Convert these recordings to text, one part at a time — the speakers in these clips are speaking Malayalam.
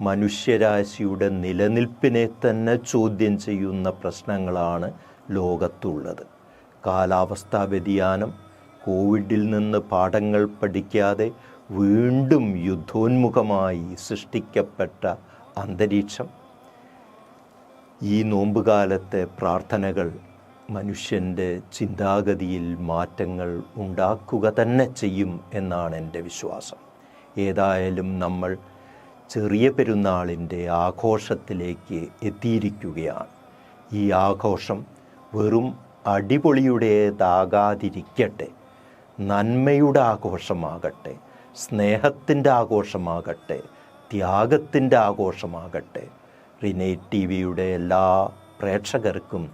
മനുഷ്യരാശിയുടെ നിലനിൽപ്പിനെ തന്നെ ചോദ്യം ചെയ്യുന്ന പ്രശ്നങ്ങളാണ് ലോകത്തുള്ളത്. കാലാവസ്ഥാ വ്യതിയാനം കോവിഡിൽ നിന്ന് പാഠങ്ങൾ പഠിക്കാതെ വീണ്ടും യുദ്ധോന്മുഖമായി സൃഷ്ടിക്കപ്പെട്ട അന്തരീക്ഷം. ഈ നോമ്പുകാലത്തെ പ്രാർത്ഥനകൾ മനുഷ്യന്റെ ചിന്താഗതിയിൽ മാറ്റങ്ങൾ ഉണ്ടാക്കുക തന്നെ ചെയ്യും എന്നാണ് എന്റെ വിശ്വാസം. ഏതായാലും നമ്മൾ ചെറിയ പെരുന്നാളിന്റെ ആഘോഷത്തിലേക്ക് എത്തിയിരിക്കുകയാണ്. ഈ ആഘോഷം വെറും അടിപൊളിയുടേതാകാതിരിക്കട്ടെ നന്മയുടെ ആഘോഷമാകട്ടെ സ്നേഹത്തിന്റെ ആഘോഷമാകട്ടെ ത്യാഗത്തിന്റെ ആഘോഷമാകട്ടെ. റിനേറ്റ് ടി വിയുടെ എല്ലാ പ്രേക്ഷകർക്കും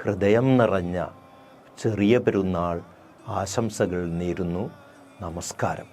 ഹൃദയം നിറഞ്ഞ ചെറിയ പെരുന്നാൾ ആശംസകൾ നേരുന്നു. നമസ്കാരം.